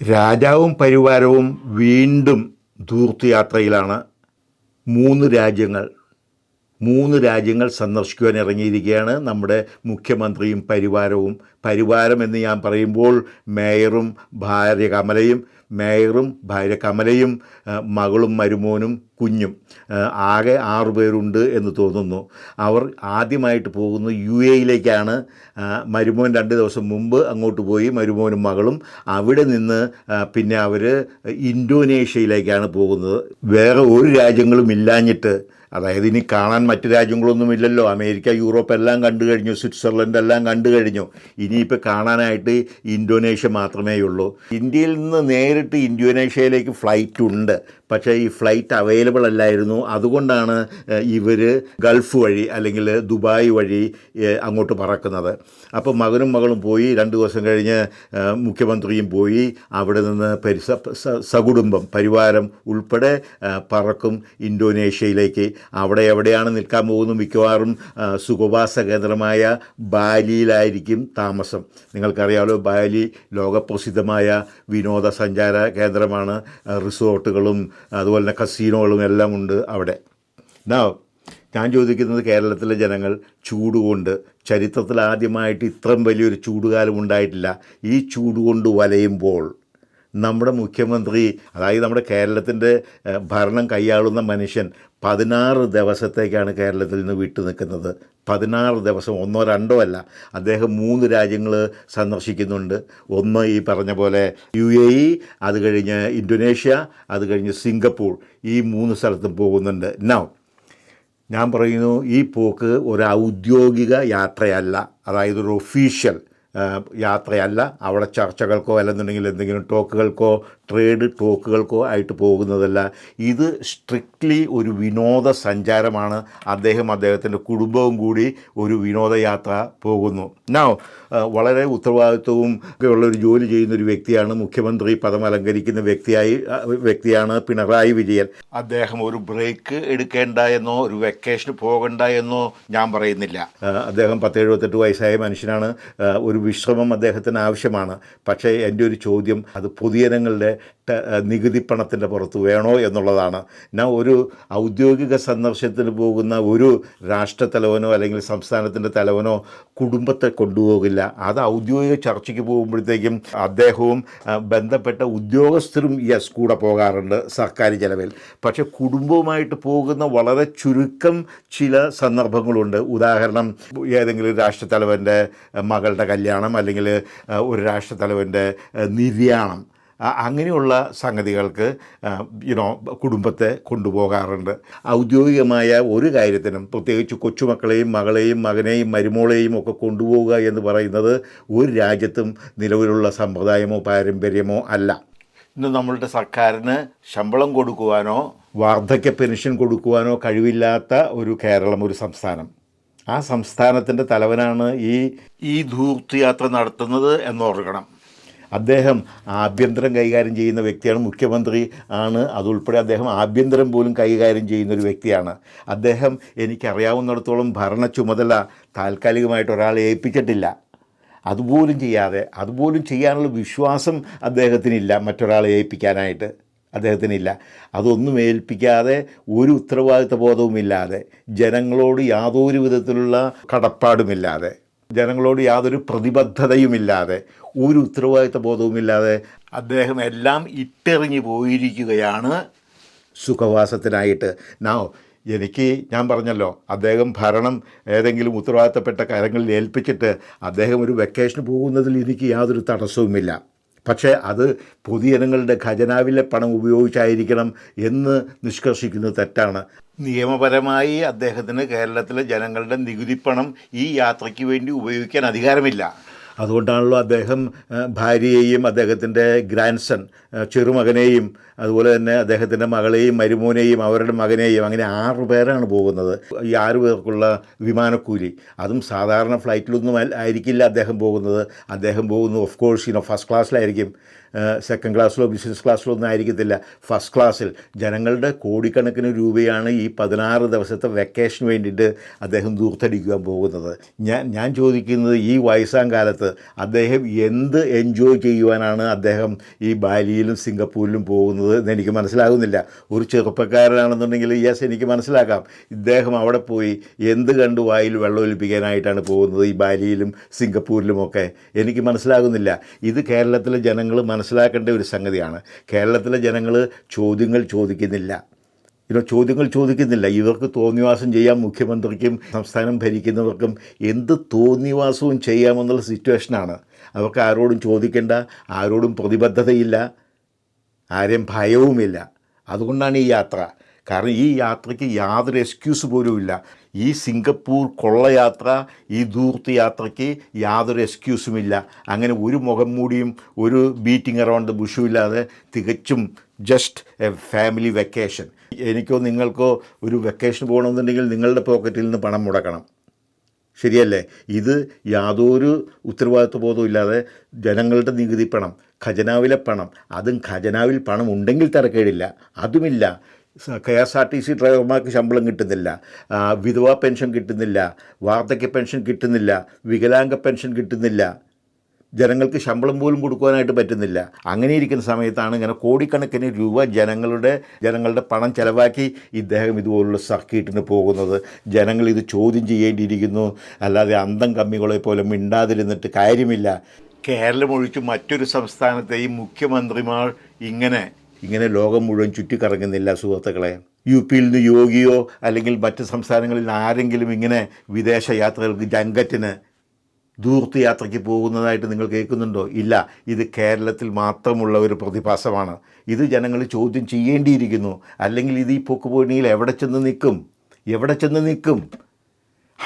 രാജാവും പരിവാരവും വീണ്ടും ധൂർത്തുയാത്രയിലാണ് മൂന്ന് രാജ്യങ്ങൾ മൂന്ന് രാജ്യങ്ങൾ സന്ദർശിക്കുവാൻ ഇറങ്ങിയിരിക്കുകയാണ്. നമ്മുടെ മുഖ്യമന്ത്രിയും പരിവാരവും. പരിവാരം എന്ന് ഞാൻ പറയുമ്പോൾ മേയറും ഭാര്യ കമലയും മേയറും ഭാര്യ കമലയും മകളും മരുമോനും കുഞ്ഞും. ആകെ ആറു പേരുണ്ട് എന്ന് തോന്നുന്നു. അവർ ആദ്യമായിട്ട് പോകുന്നത് യു എയിലേക്കാണ്. മരുമോൻ രണ്ട് ദിവസം മുമ്പ് അങ്ങോട്ട് പോയി മരുമോനും മകളും അവിടെ നിന്ന് പിന്നെ അവർ ഇൻഡോനേഷ്യയിലേക്കാണ് പോകുന്നത്. വേറെ ഒരു രാജ്യങ്ങളും ഇല്ലാഞ്ഞിട്ട് അതായത് ഇനി കാണാൻ മറ്റു രാജ്യങ്ങളൊന്നും ഇല്ലല്ലോ അമേരിക്ക യൂറോപ്പ് എല്ലാം കണ്ടു കഴിഞ്ഞു. സ്വിറ്റ്സർലൻഡ് എല്ലാം കണ്ടു കഴിഞ്ഞു. ഇനിയിപ്പോൾ കാണാനായിട്ട് ഇന്തോനേഷ്യ മാത്രമേ ഉള്ളൂ. ഇന്ത്യയിൽ നിന്ന് നേരിട്ട് ഇന്തോനേഷ്യയിലേക്ക് ഫ്ലൈറ്റ് ഉണ്ട്. പക്ഷേ ഈ ഫ്ലൈറ്റ് അവൈലബിൾ അല്ലായിരുന്നു. അതുകൊണ്ടാണ് ഇവർ ഗൾഫ് വഴി അല്ലെങ്കിൽ ദുബായ് വഴി അങ്ങോട്ട് പറക്കുന്നത്. അപ്പോൾ മകനും മകളും പോയി. രണ്ട് ദിവസം കഴിഞ്ഞ് മുഖ്യമന്ത്രിയും പോയി. അവിടെ നിന്ന് പരിസ സകുടുംബം പരിവാരം ഉൾപ്പെടെ പറക്കും ഇന്തോനേഷ്യയിലേക്ക്. അവിടെ എവിടെയാണ് നിൽക്കാൻ പോകുന്നത് മിക്കവാറും സുഖവാസ കേന്ദ്രമായ ബാലിയിലായിരിക്കും താമസം. നിങ്ങൾക്കറിയാമല്ലോ ബാലി ലോകപ്രസിദ്ധമായ വിനോദസഞ്ചാര കേന്ദ്രമാണ്. റിസോർട്ടുകളും അതുപോലെ തന്നെ കസീനോകളും എല്ലാം ഉണ്ട് അവിടെ. എന്നാ ഞാൻ ചോദിക്കുന്നത് കേരളത്തിലെ ജനങ്ങൾ ചൂടുകൊണ്ട് ചരിത്രത്തിൽ ആദ്യമായിട്ട് ഇത്രയും വലിയൊരു ചൂടുകാലം ഉണ്ടായിട്ടില്ല. ഈ ചൂടുകൊണ്ട് വലയുമ്പോൾ നമ്മുടെ മുഖ്യമന്ത്രി അതായത് നമ്മുടെ കേരളത്തിന്റെ ഭരണം കൈയാളുന്ന മനുഷ്യൻ പതിനാറ് ദിവസത്തേക്കാണ് കേരളത്തിൽ നിന്ന് വിട്ടു നിൽക്കുന്നത്. പതിനാറ് ദിവസം ഒന്നോ രണ്ടോ അല്ല. അദ്ദേഹം മൂന്ന് രാജ്യങ്ങൾ സന്ദർശിക്കുന്നുണ്ട്. ഒന്ന് ഈ പറഞ്ഞ പോലെ യു എ ഇ അത് കഴിഞ്ഞ് ഇന്തോനേഷ്യ അത് കഴിഞ്ഞ് സിംഗപ്പൂർ. ഈ മൂന്ന് സ്ഥലത്തും പോകുന്നുണ്ട്. നൗ ഞാൻ പറയുന്നു ഈ പോക്ക് ഒരു ഔദ്യോഗിക യാത്രയല്ല. അതായത് ഒരു ഒഫീഷ്യൽ യാത്രയല്ല. അവിടെ ചർച്ചകൾക്കോ അല്ലെന്നുണ്ടെങ്കിൽ എന്തെങ്കിലും ടോക്കുകൾക്കോ ട്രേഡ് ടോക്കുകൾക്കോ ആയിട്ട് പോകുന്നതല്ല. ഇത് സ്ട്രിക്ട്ലി ഒരു വിനോദസഞ്ചാരമാണ്. അദ്ദേഹം അദ്ദേഹത്തിന്റെ കുടുംബവും കൂടി ഒരു വിനോദയാത്ര പോകുന്നു. നൗ വളരെ ഉത്തരവാദിത്വവും ഒക്കെ ഉള്ള ഒരു ജോലി ചെയ്യുന്ന ഒരു വ്യക്തിയാണ് മുഖ്യമന്ത്രി പദം അലങ്കരിക്കുന്ന വ്യക്തിയായി വ്യക്തിയാണ് പിണറായി വിജയൻ. അദ്ദേഹം ഒരു ബ്രേക്ക് എടുക്കേണ്ട എന്നോ ഒരു വെക്കേഷന് പോകണ്ട എന്നോ ഞാൻ പറയുന്നില്ല. അദ്ദേഹം പത്ത് എഴുപത്തെട്ട് വയസ്സായ മനുഷ്യനാണ്. ഒരു വിശ്രമം അദ്ദേഹത്തിന് ആവശ്യമാണ്. പക്ഷേ എന്റെ ഒരു ചോദ്യം അത് പൊതുജനങ്ങളുടെ നികുതി പണത്തിന്റെ പുറത്ത് വേണോ എന്നുള്ളതാണ്. ഞാൻ ഒരു ഔദ്യോഗിക സന്ദർശനത്തിന് പോകുന്ന ഒരു രാഷ്ട്രത്തലവനോ അല്ലെങ്കിൽ സംസ്ഥാനത്തിന്റെ തലവനോ കുടുംബത്തെ കൊണ്ടുപോകില്ല. അത് ഔദ്യോഗിക ചർച്ചയ്ക്ക് പോകുമ്പോഴത്തേക്കും അദ്ദേഹവും ബന്ധപ്പെട്ട ഉദ്യോഗസ്ഥരും യെസ് കൂടെ പോകാറുണ്ട് സർക്കാർ ചെലവിൽ. പക്ഷെ കുടുംബവുമായിട്ട് പോകുന്ന വളരെ ചുരുക്കം ചില സന്ദർഭങ്ങളുണ്ട്. ഉദാഹരണം ഏതെങ്കിലും രാഷ്ട്രത്തലവന്റെ മകളുടെ കല്യാണം അല്ലെങ്കിൽ ഒരു രാഷ്ട്രത്തലവന്റെ നിര്യാണം. അങ്ങനെയുള്ള സംഗതികൾക്ക് യുനോ കുടുംബത്തെ കൊണ്ടുപോകാറുണ്ട്. ഔദ്യോഗികമായ ഒരു കാര്യത്തിനും പ്രത്യേകിച്ച് കൊച്ചുമക്കളെയും മകളെയും മകനെയും മരുമോളെയും ഒക്കെ കൊണ്ടുപോകുക എന്ന് പറയുന്നത് ഒരു രാജ്യത്തും നിലവിലുള്ള സമ്പ്രദായമോ പാരമ്പര്യമോ അല്ല. ഇന്ന് നമ്മളുടെ സർക്കാരിന് ശമ്പളം കൊടുക്കുവാനോ വാർദ്ധക്യ പെൻഷൻ കൊടുക്കുവാനോ കഴിവില്ലാത്ത ഒരു കേരളം ഒരു സംസ്ഥാനം. ആ സംസ്ഥാനത്തിന്റെ തലവനാണ് ഈ ഈ ധൂർത്തിയാത്ര നടത്തുന്നത് എന്നോർക്കണം അദ്ദേഹം ആഭ്യന്തരം കൈകാര്യം ചെയ്യുന്ന വ്യക്തിയാണ് മുഖ്യമന്ത്രി ആണ്. അതുൾപ്പെടെ അദ്ദേഹം ആഭ്യന്തരം പോലും കൈകാര്യം ചെയ്യുന്ന ഒരു വ്യക്തിയാണ്. അദ്ദേഹം എനിക്കറിയാവുന്നിടത്തോളം ഭരണ ചുമതല താൽക്കാലികമായിട്ട് ഒരാളെ ഏൽപ്പിച്ചിട്ടില്ല. അതുപോലും ചെയ്യാതെ അതുപോലും ചെയ്യാനുള്ള വിശ്വാസം അദ്ദേഹത്തിനില്ല മറ്റൊരാളെ ഏൽപ്പിക്കാനായിട്ട് അദ്ദേഹത്തിനില്ല. അതൊന്നും ഏൽപ്പിക്കാതെ ഒരു ഉത്തരവാദിത്ത ബോധവുമില്ലാതെ ജനങ്ങളോട് യാതൊരു വിധത്തിലുള്ള കടപ്പാടുമില്ലാതെ ജനങ്ങളോട് യാതൊരു പ്രതിബദ്ധതയുമില്ലാതെ ഒരു ഉത്തരവാദിത്ത ബോധവുമില്ലാതെ അദ്ദേഹം എല്ലാം ഇട്ടെറിഞ്ഞു പോയിരിക്കുകയാണ് സുഖവാസത്തിനായിട്ട്. നാ എനിക്ക് ഞാൻ പറഞ്ഞല്ലോ അദ്ദേഹം ഭരണം ഏതെങ്കിലും ഉത്തരവാദിത്തപ്പെട്ട കാര്യങ്ങളിൽ ഏൽപ്പിച്ചിട്ട് അദ്ദേഹം ഒരു വെക്കേഷന് പോകുന്നതിൽ എനിക്ക് യാതൊരു തടസ്സവുമില്ല. പക്ഷേ അത് പൊതുജനങ്ങളുടെ ഖജനാവിലെ പണം ഉപയോഗിച്ചായിരിക്കണം എന്ന് നിഷ്കർഷിക്കുന്നത് തെറ്റാണ്. നിയമപരമായി അദ്ദേഹത്തിന് കേരളത്തിലെ ജനങ്ങളുടെ നികുതിപ്പണം ഈ യാത്രയ്ക്ക് വേണ്ടി ഉപയോഗിക്കാൻ അധികാരമില്ല. അതുകൊണ്ടാണല്ലോ അദ്ദേഹം ഭാര്യയെയും അദ്ദേഹത്തിന്റെ ഗ്രാൻഡ്സൺ ചെറുമകനെയും അതുപോലെ തന്നെ അദ്ദേഹത്തിന്റെ മകളെയും മരുമോനെയും അവരുടെ മകനെയും അങ്ങനെ ആറു പേരാണ് പോകുന്നത്. ഈ ആറു പേർക്കുള്ള വിമാനക്കൂലി. അതും സാധാരണ ഫ്ലൈറ്റിലൊന്നും ആയിരിക്കില്ല അദ്ദേഹം പോകുന്നത്. അദ്ദേഹം പോകുന്നത് ഓഫ് കോഴ്സ് ഇനോ ഫസ്റ്റ് ക്ലാസ്സിലായിരിക്കും സെക്കൻഡ് ക്ലാസ്സിലോ ബിസിനസ് ക്ലാസ്സിലോ ഒന്നും ആയിരിക്കത്തില്ല. ഫസ്റ്റ് ക്ലാസ്സിൽ ജനങ്ങളുടെ കോടിക്കണക്കിന് രൂപയാണ് ഈ പതിനാറ് ദിവസത്തെ വെക്കേഷന് വേണ്ടിയിട്ട് അദ്ദേഹം ദൂർത്തടിക്കുവാൻ പോകുന്നത്. ഞാൻ ഞാൻ ചോദിക്കുന്നത് ഈ വയസ്സാം കാലത്ത് അദ്ദേഹം എന്ത് എൻജോയ് ചെയ്യുവാനാണ് അദ്ദേഹം ഈ ബാലിയിലും സിംഗപ്പൂരിലും പോകുന്നത് എന്ന് എനിക്ക് മനസ്സിലാകുന്നില്ല. ഒരു ചെറുപ്പക്കാരനാണെന്നുണ്ടെങ്കിൽ യെസ് എനിക്ക് മനസ്സിലാക്കാം. ഇദ്ദേഹം അവിടെ പോയി എന്ത് കണ്ടു വായിൽ വെള്ളം ഒലിപ്പിക്കാനായിട്ടാണ് പോകുന്നത് ഈ ബാലിയിലും സിംഗപ്പൂരിലുമൊക്കെ എനിക്ക് മനസ്സിലാകുന്നില്ല. ഇത് കേരളത്തിലെ ജനങ്ങൾ മനസ്സിലാക്കേണ്ട ഒരു സംഗതിയാണ്. കേരളത്തിലെ ജനങ്ങൾ ചോദ്യങ്ങൾ ചോദിക്കുന്നില്ല. ഇതോ ചോദ്യങ്ങൾ ചോദിക്കുന്നില്ല. ഇവർക്ക് തോന്നിവാസം ചെയ്യാം മുഖ്യമന്ത്രിക്കും സംസ്ഥാനം ഭരിക്കുന്നവർക്കും എന്ത് തോന്നിവാസവും ചെയ്യാമെന്നുള്ള സിറ്റുവേഷനാണ്. അവർക്ക് ആരോടും ചോദിക്കേണ്ട ആരോടും പ്രതിബദ്ധതയില്ല ആരെയും ഭയവുമില്ല. അതുകൊണ്ടാണ് ഈ യാത്ര. കാരണം ഈ യാത്രയ്ക്ക് യാതൊരു എക്സ്ക്യൂസ് പോലുമില്ല. ഈ സിംഗപ്പൂർ കൊള്ളയാത്ര ഈ ദൂർത്ത് യാത്രയ്ക്ക് യാതൊരു എക്സ്ക്യൂസുമില്ല. അങ്ങനെ ഒരു മുഖം മൂടിയും ഒരു ബീറ്റിംഗ് അറൗണ്ട് ബുഷും ഇല്ലാതെ തികച്ചും ജസ്റ്റ് എ ഫാമിലി വെക്കേഷൻ എനിക്കോ നിങ്ങൾക്കോ ഒരു വെക്കേഷൻ പോകണമെന്നുണ്ടെങ്കിൽ നിങ്ങളുടെ പോക്കറ്റിൽ നിന്ന് പണം മുടക്കണം. ശരിയല്ലേ? ഇത് യാതൊരു ഉത്തരവാദിത്വ ബോധവും ഇല്ലാതെ ജനങ്ങളുടെ നികുതി പണം ഖജനാവിലെ പണം. അതും ഖജനാവിൽ പണം ഉണ്ടെങ്കിൽ തിരക്കേടില്ല. അതുമില്ല. K S R T C ഡ്രൈവർമാർക്ക് ശമ്പളം കിട്ടുന്നില്ല. വിധവ പെൻഷൻ കിട്ടുന്നില്ല. വാർദ്ധക്യ പെൻഷൻ കിട്ടുന്നില്ല. വികലാംഗ പെൻഷൻ കിട്ടുന്നില്ല. ജനങ്ങൾക്ക് ശമ്പളം പോലും കൊടുക്കുവാനായിട്ട് പറ്റുന്നില്ല. അങ്ങനെ ഇരിക്കുന്ന സമയത്താണ് ഇങ്ങനെ കോടിക്കണക്കിന് രൂപ ജനങ്ങളുടെ ജനങ്ങളുടെ പണം ചിലവാക്കി ഇദ്ദേഹം ഇതുപോലുള്ള സർക്കിട്ടിന് പോകുന്നത്. ജനങ്ങൾ ഇത് ചോദ്യം ചെയ്യേണ്ടിയിരിക്കുന്നു. അല്ലാതെ അന്തം കമ്മികളെ പോലെ മിണ്ടാതിരുന്നിട്ട് കാര്യമില്ല. കേരളം ഒഴിച്ച് മറ്റൊരു സംസ്ഥാനത്തെയും മുഖ്യമന്ത്രിമാർ ഇങ്ങനെ ഇങ്ങനെ ലോകം മുഴുവൻ ചുറ്റിക്കറങ്ങുന്നില്ല സുഹൃത്തുക്കളെ. യു പിയിൽ നിന്ന് യോഗിയോ അല്ലെങ്കിൽ മറ്റ് സംസ്ഥാനങ്ങളിൽ ആരെങ്കിലും ഇങ്ങനെ വിദേശ യാത്രകൾക്ക് ജങ്കറ്റിന് ദൂർത്ത് യാത്രയ്ക്ക് പോകുന്നതായിട്ട് നിങ്ങൾ കേൾക്കുന്നുണ്ടോ? ഇല്ല. ഇത് കേരളത്തിൽ മാത്രമുള്ള ഒരു പ്രതിഭാസമാണ്. ഇത് ജനങ്ങൾ ചോദ്യം ചെയ്യേണ്ടിയിരിക്കുന്നു. അല്ലെങ്കിൽ ഇത് ഈ പോക്കുപോയിണിയിൽ എവിടെ ചെന്ന് നിൽക്കും? എവിടെ ചെന്ന് നിൽക്കും?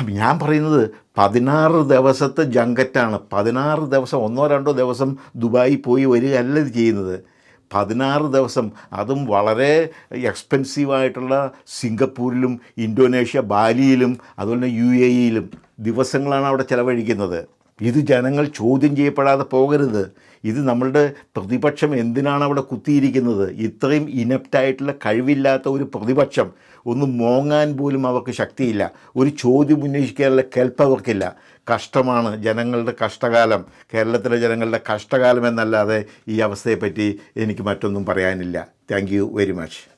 ഞാൻ പറയുന്നത് പതിനാറ് ദിവസത്തെ ജങ്കറ്റാണ് പതിനാറ് ദിവസം ഒന്നോ രണ്ടോ ദിവസം ദുബായി പോയി വരികയല്ല ഇത് ചെയ്യുന്നത്. പതിനാറ് ദിവസം. അതും വളരെ എക്സ്പെൻസീവായിട്ടുള്ള സിംഗപ്പൂരിലും ഇൻഡോനേഷ്യ ബാലിയിലും അതുപോലെ യു എ ഇയിലും ദിവസങ്ങളാണ് അവിടെ ചിലവഴിക്കുന്നത്. ഇത് ജനങ്ങൾ ചോദ്യം ചെയ്യപ്പെടാതെ പോകരുത്. ഇത് നമ്മളുടെ പ്രതിപക്ഷം എന്തിനാണ് അവിടെ കുത്തിയിരിക്കുന്നത്? ഇത്രയും ഇനപ്റ്റായിട്ടുള്ള കഴിവില്ലാത്ത ഒരു പ്രതിപക്ഷം ഒന്ന് മോങ്ങാൻ പോലും അവർക്ക് ശക്തിയില്ല. ഒരു ചോദ്യം ഉന്നയിക്കാനുള്ള കെൽപ്പ് അവർക്കില്ല. കഷ്ടമാണ് ജനങ്ങളുടെ കഷ്ടകാലം. കേരളത്തിലെ ജനങ്ങളുടെ കഷ്ടകാലം എന്നല്ലാതെ ഈ അവസ്ഥയെപ്പറ്റി എനിക്ക് മറ്റൊന്നും പറയാനില്ല. Thank very much